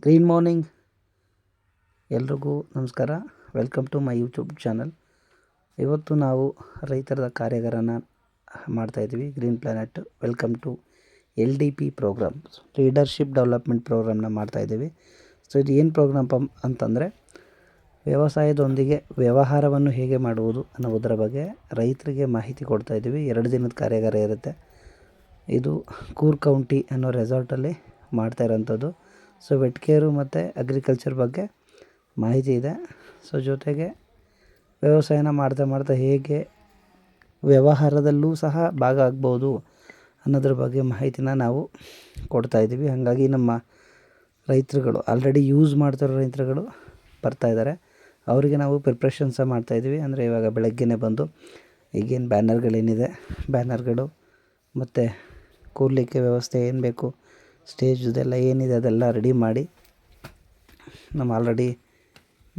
Green morning ಎಲ್ರಿಗೂ ನಮಸ್ಕಾರ. Welcome to my YouTube channel ಇವತ್ತು ನಾವು ರೈತರ ಕಾರ್ಯಾಗಾರನ ಮಾಡ್ತಾಯಿದ್ದೀವಿ green planet welcome to L D P program leadership development ಪ್ರೋಗ್ರಾಮ್ನ ಮಾಡ್ತಾಯಿದ್ದೀವಿ ಸೊ ಇದು ಏನು ಪ್ರೋಗ್ರಾಮ್ ಪಮ್ ಅಂತಂದರೆ, ವ್ಯವಸಾಯದೊಂದಿಗೆ ವ್ಯವಹಾರವನ್ನು ಹೇಗೆ ಮಾಡುವುದು ಅನ್ನೋದರ ಬಗ್ಗೆ ರೈತರಿಗೆ ಮಾಹಿತಿ ಕೊಡ್ತಾಯಿದ್ದೀವಿ ಎರಡು ದಿನದ ಕಾರ್ಯಾಗಾರ ಇರುತ್ತೆ. ಇದು ಕೂರ್ ಕೌಂಟಿ ಅನ್ನೋ ರೆಸಾರ್ಟಲ್ಲಿ ಮಾಡ್ತಾ ಇರೋಂಥದ್ದು. ಸೊ ವೆಟ್ ಕೇರು ಮತ್ತು ಅಗ್ರಿಕಲ್ಚರ್ ಬಗ್ಗೆ ಮಾಹಿತಿ ಇದೆ. ಸೊ ಜೊತೆಗೆ ವ್ಯವಸಾಯನ ಮಾಡ್ತಾ ಮಾಡ್ತಾ ಹೇಗೆ ವ್ಯವಹಾರದಲ್ಲೂ ಸಹ ಭಾಗ ಆಗ್ಬೋದು ಅನ್ನೋದ್ರ ಬಗ್ಗೆ ಮಾಹಿತಿನ ನಾವು ಕೊಡ್ತಾಯಿದ್ದೀವಿ ಹಾಗಾಗಿ ನಮ್ಮ ರೈತರುಗಳು ಆಲ್ರೆಡಿ ಯೂಸ್ ಮಾಡ್ತಿರೋ ರೈತರುಗಳು ಬರ್ತಾಯಿದ್ದಾರೆ ಅವರಿಗೆ ನಾವು ಪ್ರಿಪ್ರೇಷನ್ ಸಹ ಮಾಡ್ತಾಯಿದ್ದೀವಿ ಅಂದರೆ ಇವಾಗ ಬೆಳಗ್ಗೆನೇ ಬಂದು ಈಗೇನು ಬ್ಯಾನರ್ಗಳೇನಿದೆ ಬ್ಯಾನರ್ಗಳು ಮತ್ತು ಕೂರಲಿಕ್ಕೆ ವ್ಯವಸ್ಥೆ ಏನು ಬೇಕು? ಸ್ಟೇಜ್ದೆಲ್ಲ ಏನಿದೆ ಅದೆಲ್ಲ ರೆಡಿ ಮಾಡಿ, ನಮ್ಮ ಆಲ್ರೆಡಿ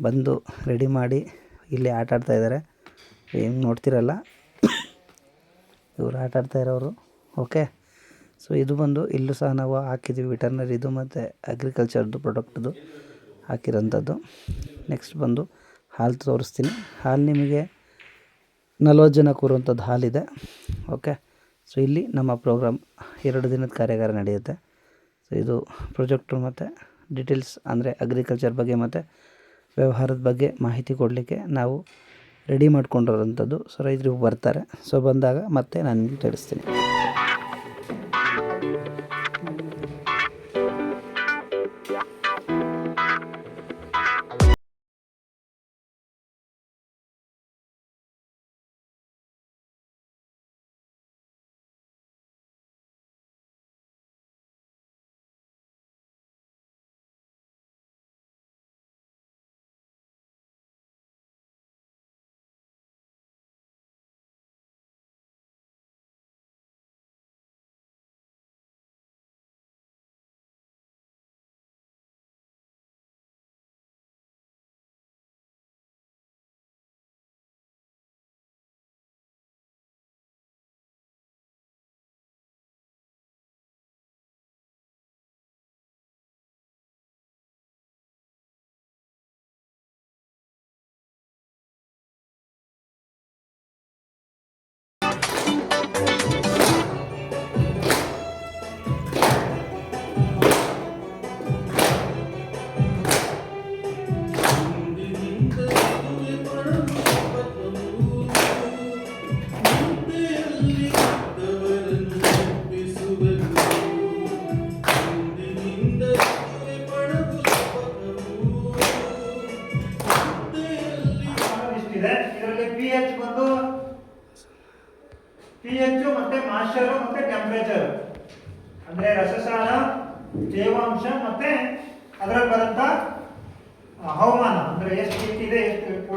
ಬಂದು ರೆಡಿ ಮಾಡಿ ಇಲ್ಲಿ ಆಟ ಆಡ್ತಾ ಇದ್ದಾರೆ. ಏನು ನೋಡ್ತಿರಲ್ಲ, ಇವರು ಆಟ ಆಡ್ತಾ ಇರೋರು. ಓಕೆ ಸೊ ಇದು ಬಂದು ಇಲ್ಲೂ ಸಹ ನಾವು ಹಾಕಿದ್ದೀವಿ ವಿಟರ್ನರಿದು ಮತ್ತು ಅಗ್ರಿಕಲ್ಚರ್ದು ಪ್ರಾಡಕ್ಟ್ದು ಹಾಕಿರೋಂಥದ್ದು. ನೆಕ್ಸ್ಟ್ ಬಂದು ಹಾಲು ತೋರಿಸ್ತೀನಿ. ಹಾಲು ನಿಮಗೆ ನಲ್ವತ್ತು ಜನ ಕೂರುವಂಥದ್ದು ಹಾಲಿದೆ ಓಕೆ ಸೊ ಇಲ್ಲಿ ನಮ್ಮ ಪ್ರೋಗ್ರಾಮ್ ಎರಡು ದಿನದ ಕಾರ್ಯಾಗಾರ ನಡೆಯುತ್ತೆ. ಇದು ಪ್ರೊಜೆಕ್ಟು ಮತ್ತು ಡಿಟೇಲ್ಸ್ ಅಂದರೆ ಅಗ್ರಿಕಲ್ಚರ್ ಬಗ್ಗೆ ಮತ್ತು ವ್ಯವಹಾರದ ಬಗ್ಗೆ ಮಾಹಿತಿ ಕೊಡಲಿಕ್ಕೆ ನಾವು ರೆಡಿ ಮಾಡಿಕೊಂಡಿರೋಂಥದ್ದು. ಸೊ ರೈತರು ಬರ್ತಾರೆ. ಸೊ ಬಂದಾಗ ಮತ್ತೆ ನಾನು ನಿಮ್ಗೆ ತಿಳಿಸ್ತೀನಿ.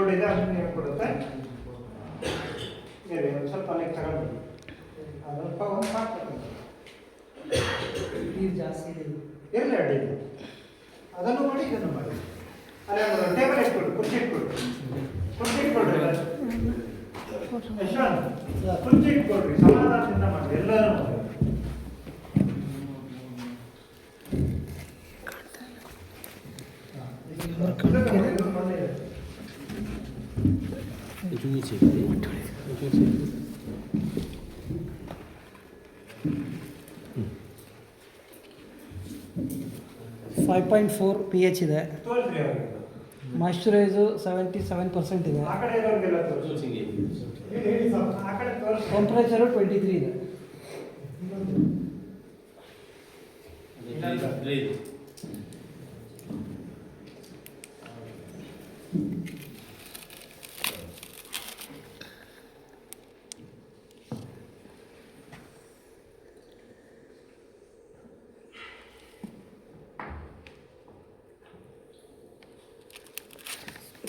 ಕೋಲ್ಡ್ ಇದೆ ಕೊಡುತ್ತೆ? ಹೇಳ್ಕೊಡುತ್ತೆ ಇರಿ, ಒಂದ್ ಸ್ವಲ್ಪ ಅಲ್ಲಿಗೆ ತಗೊಂಡು ಅದಲ್ಪ ಒಂದು ನೀರು ಜಾಸ್ತಿ ಇರಲಿ ಅಡ್ಡಿ ಇಲ್ಲ. ಅದನ್ನು ಮಾಡಿ ಇದನ್ನು ಮಾಡಿ. ಅಲ್ಲೇ ಒಂದು ಟೇಬಲ್ ಇಟ್ಕೊಡು ಕುರ್ಚಿ ಇಟ್ಕೊಡು ಕುರ್ಚಿ ಇಟ್ಕೊಡ್ರಿ ಯಶವಂತ್ ಕುರ್ಚಿ ಇಟ್ಕೊಡ್ರಿ ಸಮಾಧಾನದಿಂದ ಮಾಡಿ ಎಲ್ಲರೂ ಮಾಡಿ. Five point four P H ಇದೆ ತೋರಿಸ್ರಿ ಅವ್ರಿಗೆ ಮಾಯ್ಶ್ಚರೈಸು ಸೆವೆಂಟಿ ಸೆವೆನ್ ಪರ್ಸೆಂಟ್ ಇದೆ ಆ ಕಡೆ ಇರೋರಿಗೆಲ್ಲ ತೋರಿಸಿ ಹೇಳಿ ಹೇಳಿ ಸ್ವಲ್ಪ ಆ ಕಡೆ ತೋರಿಸಿ ಟೆಂಪ್ರೇಚರು ಟ್ವೆಂಟಿ ತ್ರೀ ಇದೆ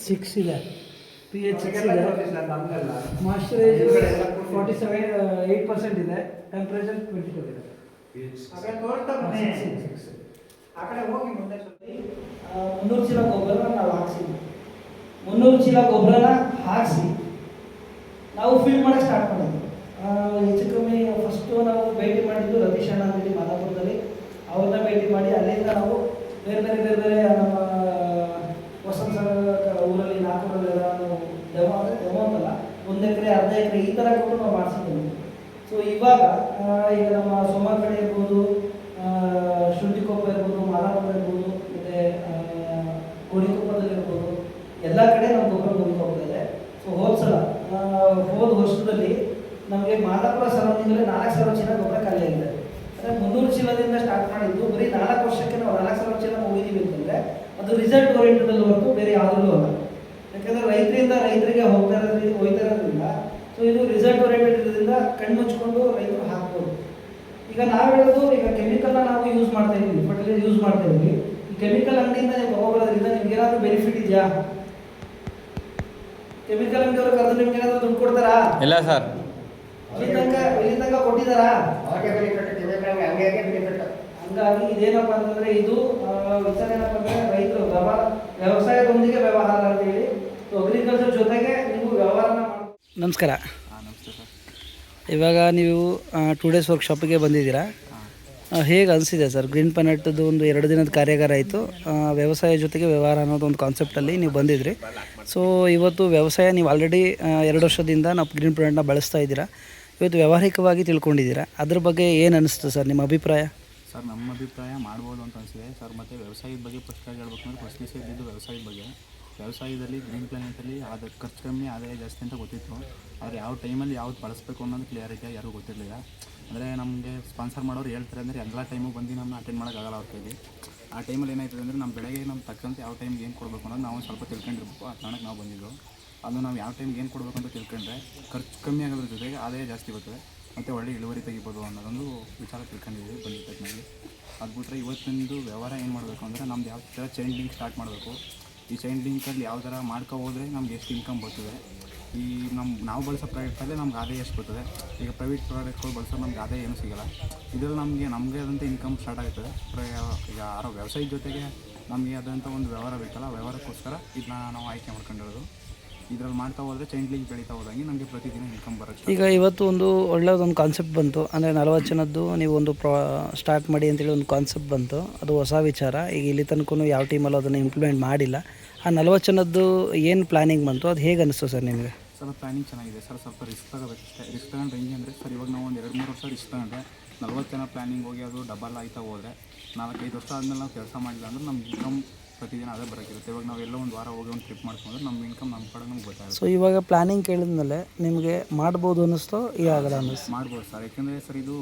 ಸಿಕ್ಸ್ ಇದೆ. ಪಿ ಎಚ್ ಸಿಕ್ಸ್ ಇದೆ. ತೋರಿಸಿ ಸರ್ ನಮ್ಗೆಲ್ಲ ಮಾಯ್ಶ್ಚರೈಸು ಈ ಕಡೆ ಎಲ್ಲ ಕೂತ್ಕೊಳ್ಳಿ. ಫಾರ್ಟಿ ಸೆವೆನ್ ಏಯ್ಟ್ ಪರ್ಸೆಂಟ್ ಇದೆ. ಟೆಂಪ್ರೇಚರ್ ಟ್ವೆಂಟಿ ಟು ಇದೆ ಮುನ್ನೂರು ಚೀಲ ಗೊಬ್ಬರನ ನಾವು ಹಾಕ್ಸಿದ್ವಿ ಮುನ್ನೂರು ಚೀಲ ಗೊಬ್ಬರನ ಹಾಕಿಸಿ. ನಾವು ಫಿಲ್ ಮಾಡಕ್ಕೆ ಸ್ಟಾರ್ಟ್ ಮಾಡಿದ್ವಿ. ಆ, ಹೆಚ್ಚು ಕಮ್ಮಿ ಫಸ್ಟು ನಾವು ಭೇಟಿ ಮಾಡಿದ್ದು ರತೀಶ್ ಅಣ್ಣ ಅಂತೇಳಿ ಮಾದಾಪುರದಲ್ಲಿ. ಅವ್ರನ್ನ ಭೇಟಿ ಮಾಡಿ ಅಲ್ಲಿಂದ ನಾವು ಬೇರೆ ಬೇರೆ ಬೇರೆ ಬೇರೆ ನಮ್ಮ ಸಾಗರ ಊರಲ್ಲಿ ನಾಲ್ಕೂರಲ್ಲೆಲ್ಲ ನಾವು ಡೆಮೋ ಅಂತಲ್ಲ, ಒಂದು ಎಕರೆ, ಅರ್ಧ ಎಕರೆ ಈ ಥರ ಕೊಟ್ಟು ನಾವು ಮಾಡಿಸಿದ್ದೀವಿ. ಸೊ ಇವಾಗ ಈಗ ನಮ್ಮ ಸೋಮ ಕಡೆ ಇರ್ಬೋದು ಶುಂಠಿ ಕೊಪ್ಪ ಇರ್ಬೋದು ಮಾಲಾಪುರ ಇರ್ಬೋದು, ಮತ್ತೆ ಕೋಡಿಕೊಪ್ಪದಲ್ಲಿರ್ಬೋದು ಎಲ್ಲ ಕಡೆ ನಮ್ಮ ಗೊಬ್ಬರ ಹೋಗ್ತಾ ಇದೆ. ಸೊ ಹೋದ ಸಲ ಹೋದ ವರ್ಷದಲ್ಲಿ ನಮಗೆ ಮಾಲಾಪುರ ಸರೌಂಡಿಂಗಲ್ಲಿ ನಾಲ್ಕು ಸಾವಿರ ಚೀಲ ಗೊಬ್ಬರ ಖಾಲಿ ಆಗಿದೆ. ಅಂದರೆ ಮುನ್ನೂರು ಚೀಲದಿಂದ ಸ್ಟಾರ್ಟ್ ಮಾಡಿದ್ದು ಬರೀ ನಾಲ್ಕು ವರ್ಷಕ್ಕೆ ನಾವು ನಾಲ್ಕು ಸಾವಿರ ಚೀಲ ಹೋಗಿದ್ದೀವಿ ಅಂತಂದರೆ ಅದು ರಿಸಲ್ಟ್ ಓರಿಯೆಂಟೆಡ್ ಹೊರತು ಬೇರೆ ಯಾವುದೂ ಅಲ್ಲ ಯಾಕಂದ್ರೆ ರೈತರಿಂದ ರೈತರಿಗೆ ಹೋಗ್ತಾ ಇರೋದ್ರಿಂದ ಹೋಗ್ತಾ ಇರೋದ್ರಿಂದ ಸೊ ಇದು ರಿಸಲ್ಟ್ ಓರಿಯೆಂಟೆಡ್ ಇರೋದ್ರಿಂದ ಕಣ್ಣು ಮುಚ್ಚಿಕೊಂಡು ರೈತರು ಹಾಕ್ಬೋದು ಈಗ ನಾವು ಹೇಳೋದು ಈಗ ಕೆಮಿಕಲ್ನ ನಾವು ಯೂಸ್ ಮಾಡ್ತಾ ಇದ್ದೀವಿ ಫರ್ಟಿಲೈಸರ್ ಯೂಸ್ ಮಾಡ್ತಾ ಇದ್ದೀವಿ ಈ ಕೆಮಿಕಲ್ ಅಂಗಡಿಯಿಂದ ನೀವು ಹೋಗೋದ್ರಿಂದ ನಿಮ್ಗೆ ಏನಾದರೂ ಬೆನಿಫಿಟ್ ಇದೆಯಾ ಕೆಮಿಕಲ್ ಅಂಗಡಿಯವರು ಕರೆದು ನಿಮ್ಗೆ ಏನಾದರೂ ದುಡ್ಡು ಕೊಡ್ತಾರಾ ಇಲ್ಲ ಸರ್ ಇಲ್ಲಿ ತನಕ ಇಲ್ಲಿ ತನಕ ಕೊಟ್ಟಿದ್ದಾರಾ ಹಂಗಾಗಿ ಹಂಗಾಗಿ ಇದೇನಪ್ಪ ಅಂತಂದ್ರೆ ಇದು ವಿಚಾರ ಏನಪ್ಪ ಅಂದ್ರೆ ರೈತರು ವ್ಯವಹಾರ ವ್ಯವಸಾಯದೊಂದಿಗೆ ವ್ಯವಹಾರ ಅಂತೇಳಿ. ಅಗ್ರಿಕಲ್ಚರ್ ಜೊತೆಗೆ ನೀವು ವ್ಯವಹಾರನ ನಮಸ್ಕಾರ. ಇವಾಗ ನೀವು ಟೂ ಡೇಸ್ ವರ್ಕ್ಶಾಪಿಗೆ ಬಂದಿದ್ದೀರಾ? ಹೇಗೆ ಅನಿಸಿದೆ ಸರ್? ಗ್ರೀನ್ ಪನೆಟ್ದು ಒಂದು ಎರಡು ದಿನದ ಕಾರ್ಯಾಗಾರ ಆಯಿತು. ವ್ಯವಸಾಯ ಜೊತೆಗೆ ವ್ಯವಹಾರ ಅನ್ನೋದು ಒಂದು ಕಾನ್ಸೆಪ್ಟಲ್ಲಿ ನೀವು ಬಂದಿದ್ರಿ. ಸೊ ಇವತ್ತು ವ್ಯವಸಾಯ ನೀವು ಆಲ್ರೆಡಿ ಎರಡು ವರ್ಷದಿಂದ ನಾವು ಗ್ರೀನ್ ಪ್ಲಾನೆಟ್ನ ಬಳಸ್ತಾ ಇದ್ದೀರಾ. ಇವತ್ತು ವ್ಯವಹಾರಿಕವಾಗಿ ತಿಳ್ಕೊಂಡಿದ್ದೀರಾ. ಅದ್ರ ಬಗ್ಗೆ ಏನು ಅನಿಸ್ತು ಸರ್ ನಿಮ್ಮ ಅಭಿಪ್ರಾಯ? ಸರ್, ನಮ್ಮ ಅಭಿಪ್ರಾಯ ಮಾಡ್ಬೋದು ಅಂತ ಅನಿಸಿದೆ. ಸರ್, ಮತ್ತು ವ್ಯವಸಾಯದ ಬಗ್ಗೆ ಫಸ್ಟಾಗಿ ಹೇಳ್ಬೇಕಂದ್ರೆ ಫಸ್ಟ್ನೇ ಇದ್ದಿದ್ದು ವ್ಯವಸಾಯದ ಬಗ್ಗೆ. ವ್ಯವಸಾಯದಲ್ಲಿ ಗ್ರೀನ್ ಪ್ಲಾನೆಟಲ್ಲಿ ಆದ ಖರ್ಚು ಕಮ್ಮಿ, ಆದಾಯ ಜಾಸ್ತಿ ಅಂತ ಗೊತ್ತಿತ್ತು. ಆದರೆ ಯಾವ ಟೈಮಲ್ಲಿ ಯಾವ್ದು ಬಳಸಬೇಕು ಅನ್ನೋದು ಕ್ಲಿಯರಿಟಿಯಾಗಿ ಯಾರಿಗೂ ಗೊತ್ತಿರಲಿಲ್ಲ. ಅಂದರೆ ನಮಗೆ ಸ್ಪಾನ್ಸರ್ ಮಾಡೋರು ಹೇಳ್ತಾರೆ ಅಂದರೆ ಎಲ್ಲ ಟೈಮು ಬಂದು ನಮ್ಮನ್ನ ಅಟೆಂಡ್ ಮಾಡೋಕ್ಕಾಗಲ್ಲ ಅವ್ರ ಕೈಲಿ. ಆ ಟೈಮಲ್ಲಿ ಏನಾಯ್ತದೆ ಅಂದರೆ ನಮ್ಮ ಬೆಳಗ್ಗೆ ನಮ್ಮ ತಕ್ಕಂತೆ ಯಾವ ಟೈಮ್ಗೆ ಏನು ಕೊಡಬೇಕು ಅನ್ನೋದು ನಾವು ಸ್ವಲ್ಪ ತಿಳ್ಕೊಂಡಿರ್ಬೇಕು. ಆ ಕಾರಣಕ್ಕೆ ನಾವು ಬಂದಿದ್ದು. ಅದು ನಾವು ಯಾವ ಟೈಮ್ಗೆ ಏನು ಕೊಡಬೇಕು ಅಂತ ತಿಳ್ಕೊಂಡ್ರೆ ಖರ್ಚು ಕಮ್ಮಿ ಆಗೋದ್ರ ಜೊತೆಗೆ ಆದಾಯ ಜಾಸ್ತಿ ಬರ್ತದೆ. ಮತ್ತು ಒಳ್ಳೆ ಇಳುವರಿ ತೆಗಿಬೋದು ಅನ್ನೋದೊಂದು ವಿಚಾರ ತಿಳ್ಕೊಂಡಿದ್ದೀವಿ ಬಂದಿದ್ದ ನನಗೆ ಅದು ಬಿಟ್ಟರೆ ಇವತ್ತಿಂದು ವ್ಯವಹಾರ ಏನು ಮಾಡಬೇಕು ಅಂದರೆ ನಮ್ದು ಯಾವ ಥರ ಚೈನ್ ಲಿಂಕ್ ಸ್ಟಾರ್ಟ್ ಮಾಡಬೇಕು. ಈ ಚೈನ್ ಲಿಂಕಲ್ಲಿ ಯಾವ ಥರ ಮಾಡ್ಕೊ ಹೋದರೆ ನಮ್ಗೆ ಎಷ್ಟು ಇನ್ಕಮ್ ಬರ್ತದೆ. ಈ ನಮ್ಮ ನಾವು ಬಳಸೋ ಪ್ರಾಡಕ್ಟಲ್ಲೇ ನಮ್ಗೆ ಆದಾಯ ಎಷ್ಟು ಬರ್ತದೆ. ಈಗ ಪ್ರೈವೇಟ್ ಪ್ರಾಡಕ್ಟ್ಗಳು ಬಳಸೋ ನಮ್ಗೆ ಆದಾಯ ಏನು ಸಿಗಲ್ಲ. ಇದರಲ್ಲಿ ನಮಗೆ ನಮಗೆ ಆದಂಥ ಇನ್ಕಮ್ ಸ್ಟಾರ್ಟ್ ಆಗುತ್ತದೆ ಈಗ ಯಾರೋ ವ್ಯವಸಾಯದ ಜೊತೆಗೆ ನಮಗೆ ಆದಂಥ ಒಂದು ವ್ಯವಹಾರ ಬೇಕಲ್ಲ, ವ್ಯವಹಾರಕ್ಕೋಸ್ಕರ ಇದನ್ನ ನಾವು ಆಯ್ಕೆ ಮಾಡ್ಕೊಂಡಿರೋದು. ಇದರಲ್ಲಿ ಮಾಡ್ತಾ ಹೋದರೆ ಚೈನ್ ಲಿಂಕ್ ಬೆಳೀತಾ ಹೋದಂಗೆ ನಮಗೆ ಪ್ರತಿದಿನ ಇನ್ಕಮ್ ಬರುತ್ತೆ. ಈಗ ಇವತ್ತು ಒಂದು ಒಳ್ಳೆಯದೊಂದು ಕಾನ್ಸೆಪ್ಟ್ ಬಂತು. ಅಂದರೆ ನಲವತ್ತು ಜನದ್ದು ನೀವು ಒಂದು ಪ್ರಾ ಸ್ಟಾರ್ಟ್ ಮಾಡಿ ಅಂತೇಳಿ ಒಂದು ಕಾನ್ಸೆಪ್ಟ್ ಬಂತು. ಅದು ಹೊಸ ವಿಚಾರ. ಈಗ ಇಲ್ಲಿ ತನಕ ಯಾವ ಟೀಮಲ್ಲೂ ಅದನ್ನು ಇಂಪ್ಲಿಮೆಂಟ್ ಮಾಡಿಲ್ಲ. ಆ ನಲವತ್ತು ಜನದ್ದು ಏನು ಪ್ಲಾನಿಂಗ್ ಬಂತು? ಅದು ಹೇಗೆ ಅನಿಸ್ತು ಸರ್ ನಿಮಗೆ? ಸರ್ ಪ್ಲಾನಿಂಗ್ ಚೆನ್ನಾಗಿದೆ. ಸರ್ ಸ್ವಲ್ಪ ರಿಸ್ಕ್ ತಗೋಬೇಕಷ್ಟೇ ರಿಸ್ಕ್ ತಗೊಂಡ್ರೆ ಹೆಂಗೆ ಅಂದರೆ ಸರ್ ಇವಾಗ ನಾವು ಒಂದು ಎರಡು ಮೂರು ವರ್ಷ ರಿಸ್ಕ್ ತಗೊಂಡ್ರೆ ನಲ್ವತ್ತು ಜನ ಪ್ಲಾನಿಂಗ್ ಹೋಗಿ ಅದು ಡಬಲ್ ಆಯ್ತಾ ಹೋದರೆ ನಾಲ್ಕೈದು ವರ್ಷ ಆದಮೇಲೆ ನಾವು ಕೆಲಸ ಮಾಡಿಲ್ಲ ಅಂದ್ರೆ ನಮ್ಮ ಇನ್ಕಮ್ ಪ್ರತಿದಿನ ಅದೇ ಬರೋಕ್ಕಿರುತ್ತೆ. ಇವಾಗ ನಾವು ಎಲ್ಲ ಒಂದು ವಾರ ಹೋಗಿ ಒಂದು ಟ್ರಿಪ್ ಮಾಡ್ಕೊಂಡ್ರೆ ನಮ್ಮ ಇನ್ಕಮ್ ನಮ್ಮ ಕಡೆ ನಮ್ಗೆ ಗೊತ್ತಾಗುತ್ತೆ. ಸೊ ಇವಾಗ ಪ್ಲಾನಿಂಗ್ ಕೇಳಿದ್ಮೇಲೆ ನಿಮಗೆ ಮಾಡ್ಬೋದು ಅನ್ನಿಸ್ತೋ ಈ ಆಗಲ್ಲ ಅನ್ನಿಸ್ತು? ಮಾಡ್ಬೋದು ಸರ್. ಯಾಕೆಂದರೆ ಸರ್ ಇದು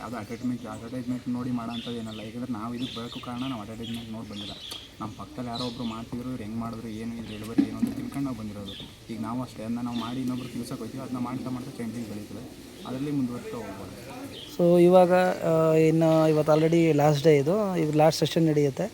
ಯಾವುದೋ ಅಡ್ವರ್ಟೈಸ್ಮೆಂಟ್ ಅಡ್ವರ್ಟೈಸ್ಮೆಂಟ್ ನೋಡಿ ಮಾಡೋಂಥದ್ದು ಏನಲ್ಲ. ಯಾಕಂದರೆ ನಾವು ಇದಕ್ಕೆ ಬರೋಕ್ಕೂ ಕಾರಣ ನಾವು ಅಡ್ವರ್ಟೈಸ್ಮೆಂಟ್ ನೋಡಿ ಬಂದಿಲ್ಲ. ನಮ್ಮ ಪಕ್ಕದಲ್ಲಿ ಯಾರೋ ಒಬ್ಬರು ಮಾಡ್ತಿದ್ರು ಇವ್ರು ಹೆಂಗೆ ಮಾಡಿದ್ರು ಏನು ಇದು ಡೆಲಿವರಿ ಏನು ಅಂತ ತಿಳ್ಕೊಂಡು ನಾವು ಬಂದಿರೋದು. ಈಗ ನಾವು ಅಷ್ಟೇ ಅದನ್ನ ನಾವು ಮಾಡಿ ಇನ್ನೊಬ್ರು ತಿಳ್ಸೋಕೆ ಹೋಗ್ತೀವಿ ಅದನ್ನ ಮಾಡ್ತಾ ಮಾಡ್ತಾ ಚೇಂಜಿಂಗ್ ಬೆಳೀತದೆ. ಅದರಲ್ಲಿ ಮುಂದುವರಿಸ್ತಾ ಹೋಗ್ಬೋದು. ಸೊ ಇವಾಗ ಇನ್ನು ಇವತ್ತು ಆಲ್ರೆಡಿ ಲಾಸ್ಟ್ ಡೇ ಇದು. ಈಗ ಲಾಸ್ಟ್ ಸೆಷನ್ ನಡೆಯುತ್ತೆ.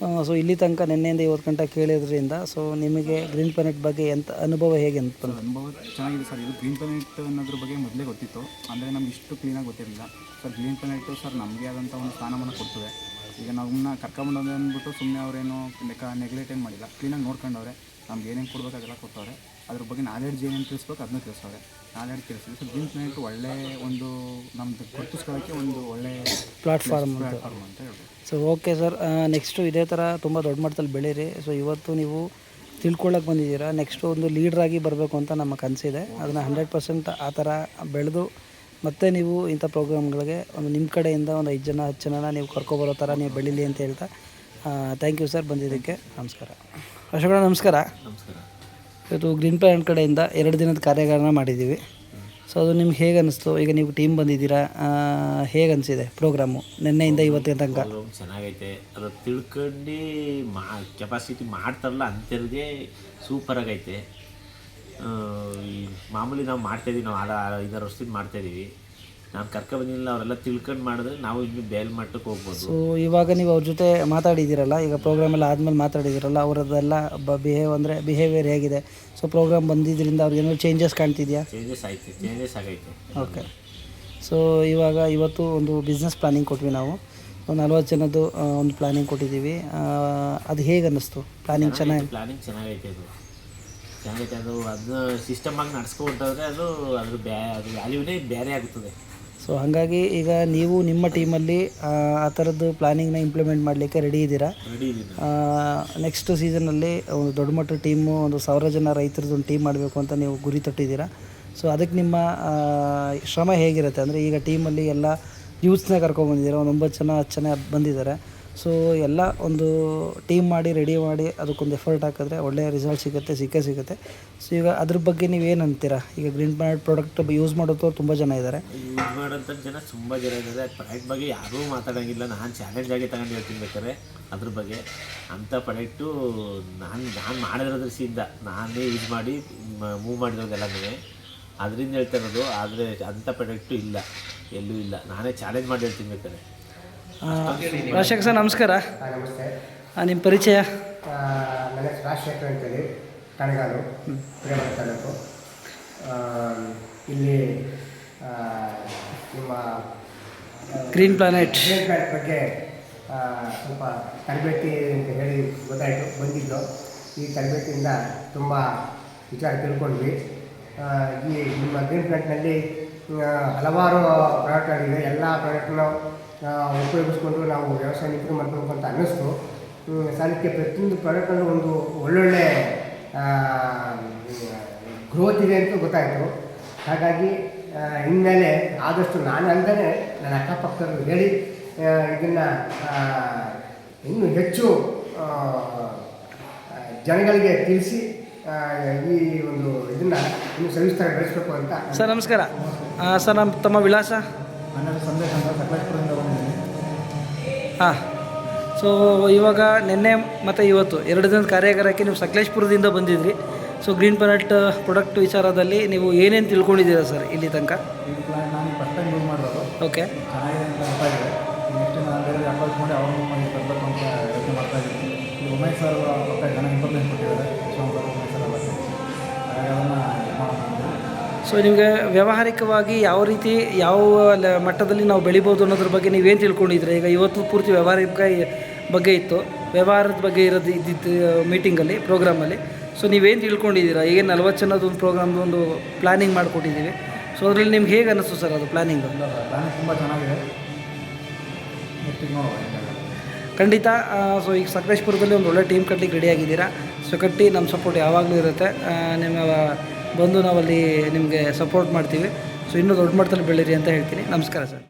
ಸೊ ಇಲ್ಲಿ ತನಕ ನಿನ್ನೆಯಿಂದ ಇವತ್ತು ಗಂಟೆ ಕೇಳಿದ್ರಿಂದ ಸೊ ನಿಮಗೆ ಗ್ರೀನ್ ಪ್ಲಾನೆಟ್ ಬಗ್ಗೆ ಎಂತ ಅನುಭವ ಹೇಗೆ ಅಂತ ಅನುಭವ ಚೆನ್ನಾಗಿದೆ ಸರ್. ಇದು ಗ್ರೀನ್ ಪ್ಲಾನೆಟ್ ಅನ್ನೋದ್ರ ಬಗ್ಗೆ ಮೊದಲೇ ಗೊತ್ತಿತ್ತು. ಅಂದರೆ ನಮ್ಗೆ ಇಷ್ಟು ಕ್ಲೀನಾಗಿ ಗೊತ್ತಿರಲಿಲ್ಲ. ಸರ್, ಗ್ರೀನ್ ಪ್ಲಾನೆಟು ಸರ್, ನಮಗೆ ಆದಂಥ ಒಂದು ಸ್ಥಾನವನ್ನು ಕೊಡ್ತದೆ. ಈಗ ನಮ್ಮನ್ನ ಕರ್ಕೊಂಬಂದು ಅಂದ್ಬಿಟ್ಟು ಸುಮ್ಮನೆ ಅವರೇನು ಲೆಕ್ಕ ನೆಗ್ಲೆಕ್ಟ್ ಏನು ಮಾಡಿಲ್ಲ. ಕ್ಲೀನಾಗಿ ನೋಡ್ಕೊಂಡವ್ರೆ. ನಮ್ಗೆ ಏನೇನು ಕೊಡ್ಬೇಕು ಅದೆಲ್ಲ ಕೊಟ್ಟವ್ರೆ. ಅದ್ರ ಬಗ್ಗೆ ನಾಲೆಡ್ಜ್ ಏನೇನು ತಿಳಿಸ್ಬೇಕು ಅದನ್ನ ತಿಳಿಸ್ತಾರೆ ನಾಲೆಡ್ಜ್ ತಿಳಿಸಿದ್ರೆ ಸೊ ಜೀನ್ಸ್ ಪ್ಲಾನೆಟ್ ಒಳ್ಳೆ ಒಂದು ನಮ್ದು ಗುರುತಿಸ್ಕೊಳ್ಳೋಕ್ಕೆ ಒಂದು ಒಳ್ಳೆ ಪ್ಲಾಟ್ಫಾರ್ಮ್ ಅಂತ. ಪ್ಲಾಟ್ಫಾರ್ಮ್ ಅಂತ ಹೇಳ್ಬೋದು. ಸೊ ಓಕೆ ಸರ್ ನೆಕ್ಸ್ಟು ಇದೇ ಥರ ತುಂಬ ದೊಡ್ಡ ಮಟ್ಟದಲ್ಲಿ ಬೆಳೀರಿ. ಸೊ ಇವತ್ತು ನೀವು ತಿಳ್ಕೊಳ್ಳೋಕೆ ಬಂದಿದ್ದೀರಾ. ನೆಕ್ಸ್ಟು ಒಂದು ಲೀಡ್ರಾಗಿ ಬರಬೇಕು ಅಂತ ನಮ್ಮ ಕನಸಿದೆ. ಅದನ್ನು ಹಂಡ್ರೆಡ್ ಪರ್ಸೆಂಟ್ ಆ ಥರ ಬೆಳೆದು ಮತ್ತೆ ನೀವು ಇಂಥ ಪ್ರೋಗ್ರಾಮ್ಗಳಿಗೆ ಒಂದು ನಿಮ್ಮ ಕಡೆಯಿಂದ ಒಂದು ಐದು ಜನ ಹತ್ತು ಜನನ ನೀವು ಕರ್ಕೊಬರೋ ಥರ ನೀವು ಬೆಳೀಲಿ ಅಂತ ಹೇಳ್ತಾ ಥ್ಯಾಂಕ್ ಯು ಸರ್ ಬಂದಿದ್ದಕ್ಕೆ ನಮಸ್ಕಾರ. ಅಶೋಕ ನಮಸ್ಕಾರ. ನಮಸ್ಕಾರ. ಇವತ್ತು ಗ್ರೀನ್ ಪ್ಲಾನೆಟ್ ಕಡೆಯಿಂದ ಎರಡು ದಿನದ ಕಾರ್ಯಾಗಾರನ ಮಾಡಿದ್ದೀವಿ. ಸೊ ಅದು ನಿಮ್ಗೆ ಹೇಗೆ ಅನಿಸ್ತು? ಈಗ ನೀವು ಟೀಮ್ ಬಂದಿದ್ದೀರಾ? ಹೇಗೆ ಅನಿಸಿದೆ ಪ್ರೋಗ್ರಾಮು? ನಿನ್ನೆಯಿಂದ ಇವತ್ತಿನ ತನಕ? ಚೆನ್ನಾಗೈತೆ. ಅದು ತಿಳ್ಕೊಂಡು ಮಾ ಕೆಪಾಸಿಟಿ ಮಾಡ್ತಾರಲ್ಲ ಅಂಥವ್ರಿಗೆ ಸೂಪರ್ ಆಗೈತೆ. ಆ, ಈ ಮಾಮೂಲಿ ನಾವು ಮಾಡ್ತಾಯಿದ್ದೀವಿ ನಾವು ಆರ ಐದಾರು ವರ್ಷದಿಂದ ಮಾಡ್ತಾಯಿದ್ದೀವಿ ನಾನು ಕರ್ಕೊಬಂದಿಲ್ಲ ಅವರೆಲ್ಲ ತಿಳ್ಕೊಂಡು ಮಾಡಿದ್ರೆ ನಾವು ಇನ್ನು ಬೇಲ್ ಮಟ್ಟಕ್ಕೆ ಹೋಗ್ಬೋದು. ಸೊ ಇವಾಗ ನೀವು ಅವ್ರ ಜೊತೆ ಮಾತಾಡಿದ್ದೀರಲ್ಲ ಈಗ ಪ್ರೋಗ್ರಾಮ್ ಎಲ್ಲ ಆದಮೇಲೆ ಮಾತಾಡಿದ್ದೀರಲ್ಲ ಅವರದ್ದೆಲ್ಲ ಬ ಬಿಹೇವ್ ಅಂದರೆ ಬಿಹೇವಿಯರ್ ಹೇಗಿದೆ? ಸೊ ಪ್ರೋಗ್ರಾಮ್ ಬಂದಿದ್ದರಿಂದ ಅವ್ರಿಗೆ ಏನೋ ಚೇಂಜಸ್ ಕಾಣ್ತಿದೆಯಾ? ಚೇಂಜಸ್ ಆಯ್ತು ಚೇಂಜಸ್ ಆಗೈತೆ. ಓಕೆ ಸೊ ಇವಾಗ ಇವತ್ತು ಒಂದು ಬಿಸ್ನೆಸ್ ಪ್ಲಾನಿಂಗ್ ಕೊಟ್ವಿ ನಾವು. ಒಂದು ನಲ್ವತ್ತು ಜನದ್ದು ಒಂದು ಪ್ಲಾನಿಂಗ್ ಕೊಟ್ಟಿದ್ದೀವಿ. ಅದು ಹೇಗೆ ಅನ್ನಿಸ್ತು ಪ್ಲಾನಿಂಗ್ ಚೆನ್ನಾಗಿ ಪ್ಲಾನಿಂಗ್ ಚೆನ್ನಾಗೈತೆ ಅದು. ಚೆನ್ನಾಗೈತೆ ಅದು ಅದನ್ನ ಸಿಸ್ಟಮಾಗಿ ನಡ್ಸ್ಕೊಂಡ್ರೆ ಅದು ಅದ್ರ ಬ್ಯಾ ಅದು ವ್ಯಾಲ್ಯೂನೇ ಬೇರೆ ಆಗುತ್ತದೆ. ಸೊ ಹಾಗಾಗಿ ಈಗ ನೀವು ನಿಮ್ಮ ಟೀಮಲ್ಲಿ ಆ ಥರದ್ದು ಪ್ಲಾನಿಂಗ್ನ ಇಂಪ್ಲಿಮೆಂಟ್ ಮಾಡಲಿಕ್ಕೆ ರೆಡಿ ಇದ್ದೀರಾ? ರೆಡಿ ನೆಕ್ಸ್ಟ್ ಸೀಸನಲ್ಲಿ ಒಂದು ದೊಡ್ಡ ಮಟ್ಟದ ಟೀಮು ಒಂದು ಸಾವಿರ ಜನ ರೈತರದ್ದು ಒಂದು ಟೀಮ್ ಮಾಡಬೇಕು ಅಂತ ನೀವು ಗುರಿ ತೊಟ್ಟಿದ್ದೀರಾ? ಸೊ ಅದಕ್ಕೆ ನಿಮ್ಮ ಆ, ಶ್ರಮ ಹೇಗಿರುತ್ತೆ? ಅಂದರೆ ಈಗ ಟೀಮಲ್ಲಿ ಎಲ್ಲ ಯೂತ್ಸ್ನ ಕರ್ಕೊಂಡ್ಬಂದಿದ್ದೀರಾ ಒಂದು ಒಂಬತ್ತು ಜನ ಹತ್ತು ಜನ ಬಂದಿದ್ದಾರೆ. ಸೊ ಎಲ್ಲ ಒಂದು ಟೀಮ್ ಮಾಡಿ ರೆಡಿ ಮಾಡಿ ಅದಕ್ಕೊಂದು ಎಫರ್ಟ್ ಹಾಕಿದ್ರೆ ಒಳ್ಳೆಯ ರಿಸಲ್ಟ್ ಸಿಗುತ್ತೆ, ಸಿಕ್ಕೇ ಸಿಗುತ್ತೆ. ಸೊ ಈಗ ಅದ್ರ ಬಗ್ಗೆ ನೀವು ಏನು ಅಂತೀರಾ? ಈಗ ಗ್ರೀನ್ ಪ್ಲಾನೆಟ್ ಪ್ರಾಡಕ್ಟ್ ಯೂಸ್ ಮಾಡೋದು ತುಂಬ ಜನ ಇದ್ದಾರೆ ಯೂಸ್ ಮಾಡೋಂಥ ಜನ ತುಂಬ ಜನ ಇದ್ದಾರೆ ಪ್ರಾಡಕ್ಟ್ ಬಗ್ಗೆ ಯಾರೂ ಮಾತಾಡೋಂಗಿಲ್ಲ. ನಾನು ಚಾಲೆಂಜ್ ಆಗಿ ತಗೊಂಡು ಹೇಳ್ತೀನಿ ಬೇಕಾದ್ರೆ ಅದ್ರ ಬಗ್ಗೆ. ಅಂಥ ಪ್ರಾಡಕ್ಟು ನಾನು ನಾನು ಮಾಡಿರೋದ್ರ ಸಿದ್ಧ ನಾನೇ ಯೂಸ್ ಮಾಡಿ ಮೂವ್ ಮಾಡಿರೋದೆಲ್ಲನೇ ಅದರಿಂದ ಹೇಳ್ತಾ ಇರೋದು, ಆದರೆ ಅಂಥ ಪ್ರಾಡಕ್ಟು ಇಲ್ಲ. ಎಲ್ಲೂ ಇಲ್ಲ. ನಾನೇ ಚಾಲೆಂಜ್ ಮಾಡಿ ಹೇಳ್ತೀನಿ ಬೇಕಾದ್ರೆ. ರಾಜಶೇಖರ್ ಸರ್ ನಮಸ್ಕಾರ. ನಮಸ್ತೆ. ನಿಮ್ಮ ಪರಿಚಯ? ನನ್ನ ಅಂತ ರಾಜಶೇಖರ್ ಅಂತೇಳಿ ಕಣಗಾಲು ಪ್ರೇಮ ತಾಲೂಕು. ಇಲ್ಲಿ ನಿಮ್ಮ ಗ್ರೀನ್ ಪ್ಲಾನೆಟ್ ಗ್ರೀನ್ ಪ್ಲಾನೆಟ್ ಬಗ್ಗೆ ಸ್ವಲ್ಪ ತರಬೇತಿ ಅಂತ ಹೇಳಿ ಗೊತ್ತಾಯಿತು ಬಂದಿದ್ದು. ಈ ತರಬೇತಿಯಿಂದ ತುಂಬ ವಿಚಾರ ತಿಳ್ಕೊಂಡ್ವಿ. ಈ ನಿಮ್ಮ ಗ್ರೀನ್ ಪ್ಲಾನೆಟ್ನಲ್ಲಿ ಹಲವಾರು ಪ್ರಾಡಕ್ಟ್ಗಳಿವೆ ಎಲ್ಲ ಪ್ರಾಡಕ್ಟ್ನ ಉಪಯೋಗಿಸ್ಕೊಂಡು ನಾವು ವ್ಯವಸಾಯ ಮಾಡ್ಬೇಕು ಅಂತ ಅನ್ನಿಸ್ತು. ಸಾಲಕ್ಕೆ ಪ್ರತಿಯೊಂದು ಪ್ರಾಡಕ್ಟಲ್ಲೂ ಒಂದು ಒಳ್ಳೊಳ್ಳೆ ಗ್ರೋತ್ ಇದೆ ಅಂತ ಗೊತ್ತಾಯಿತು. ಹಾಗಾಗಿ ಇನ್ಮೇಲೆ ಆದಷ್ಟು ನಾನು ಅಲ್ಲದೆ ನನ್ನ ಅಕ್ಕಪಕ್ಕದವ್ರು ಹೇಳಿ ಇದನ್ನು ಇನ್ನೂ ಹೆಚ್ಚು ಜನಗಳಿಗೆ ತಿಳಿಸಿ ಈ ಒಂದು ಇದನ್ನು ಇನ್ನೂ ಸವಿಸ್ತಾರ ಬೆಳೆಸಬೇಕು ಅಂತ ಸರ್ ನಮಸ್ಕಾರ. ಸರ್ ನಮ್ಮ ತಮ್ಮ ವಿಳಾಸ? ನನ್ನ ಸಂದೇಶ ಅಂತ ಹಾಂ. ಸೊ ಇವಾಗ ನಿನ್ನೆ ಮತ್ತು ಇವತ್ತು ಎರಡು ದಿನದ ಕಾರ್ಯಾಗಾರಕ್ಕೆ ನೀವು ಸಕಲೇಶ್ಪುರದಿಂದ ಬಂದಿದ್ರಿ. ಸೊ ಗ್ರೀನ್ ಪ್ಲಾನೆಟ್ ಪ್ರಾಡಕ್ಟ್ ವಿಚಾರದಲ್ಲಿ ನೀವು ಏನೇನು ತಿಳ್ಕೊಂಡಿದ್ದೀರಾ ಸರ್ ಇಲ್ಲಿ ತನಕ? ಓಕೆ ಮಾಡ್ತಾ ಇದ್ದೀನಿ ಉಮೇಶ್ ಸರ್ ಪಕ್ಕ ಕೊಟ್ಟಿದ್ದಾರೆ ಉಮೇಶ್ ಸರ್ ಅದನ್ನು ಮಾಡೋಣ ಸೊ ನಿಮಗೆ ವ್ಯಾವಹಾರಿಕವಾಗಿ ಯಾವ ರೀತಿ ಯಾವ ಲ- ಮಟ್ಟದಲ್ಲಿ ನಾವು ಬೆಳಿಬೋದು ಅನ್ನೋದ್ರ ಬಗ್ಗೆ ನೀವೇನು ತಿಳ್ಕೊಂಡಿದ್ರಿ? ಈಗ ಇವತ್ತು ಪೂರ್ತಿ ವ್ಯವಹಾರಿಕ ಬಗ್ಗೆ ಇತ್ತು. ವ್ಯವಹಾರದ ಬಗ್ಗೆ ಇರೋದು ಇದ್ದಿದ್ದು ಮೀಟಿಂಗಲ್ಲಿ ಪ್ರೋಗ್ರಾಮಲ್ಲಿ ಸೊ ನೀವೇನು ತಿಳ್ಕೊಂಡಿದ್ದೀರಾ? ಈಗ ನಲ್ವತ್ತು ಜನದ ಒಂದು ಪ್ರೋಗ್ರಾಮ್ ಒಂದು ಪ್ಲ್ಯಾನಿಂಗ್ ಮಾಡಿಕೊಟ್ಟಿದ್ದೀವಿ. ಸೊ ಅದರಲ್ಲಿ ನಿಮ್ಗೆ ಹೇಗೆ ಅನ್ನಿಸ್ತು ಸರ್ ಅದು ಪ್ಲಾನಿಂಗ್ ಸರ್ ತುಂಬ ಚೆನ್ನಾಗಿದೆ. ಖಂಡಿತ ಸೊ ಈಗ ಸಕಲೇಶ್ಪುರದಲ್ಲಿ ಒಂದು ಒಳ್ಳೆ ಟೀಮ್ ಕಟ್ಟಲಿಕ್ಕೆ ರೆಡಿ ಆಗಿದ್ದೀರಾ? ಸೊ ಕಟ್ಟಿ ನಮ್ಮ ಸಪೋರ್ಟ್ ಯಾವಾಗಲೂ ಇರುತ್ತೆ. ನಿಮ್ಮ ಬಂದು ನಾವಲ್ಲಿ ನಿಮಗೆ ಸಪೋರ್ಟ್ ಮಾಡ್ತೀವಿ. ಸೊ ಇನ್ನೂ ದೊಡ್ಡ ಮಟ್ಟದಲ್ಲಿ ಬೆಳೀರಿ ಅಂತ ಹೇಳ್ತೀನಿ. ನಮಸ್ಕಾರ ಸರ್.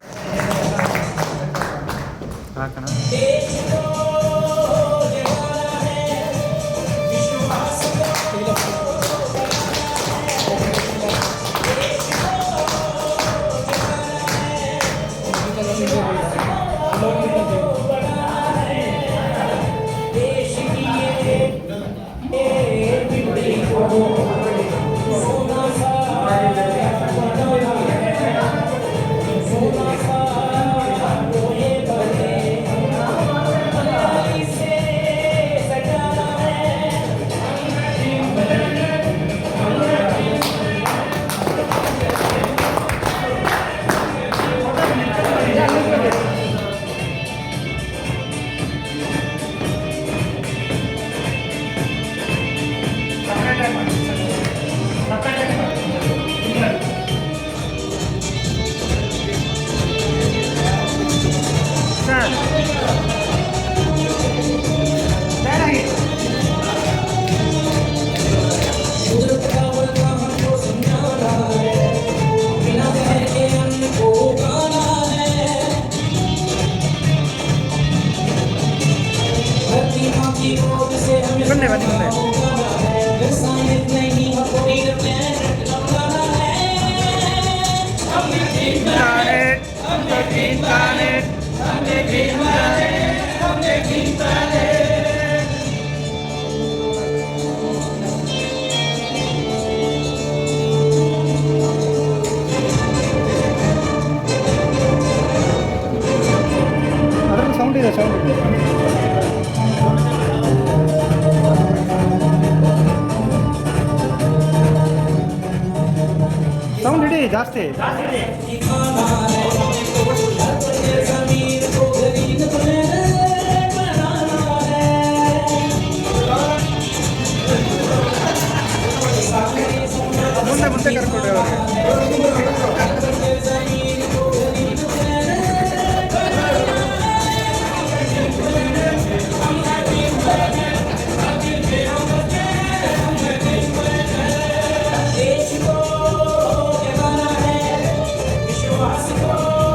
ಸೌಂಡ್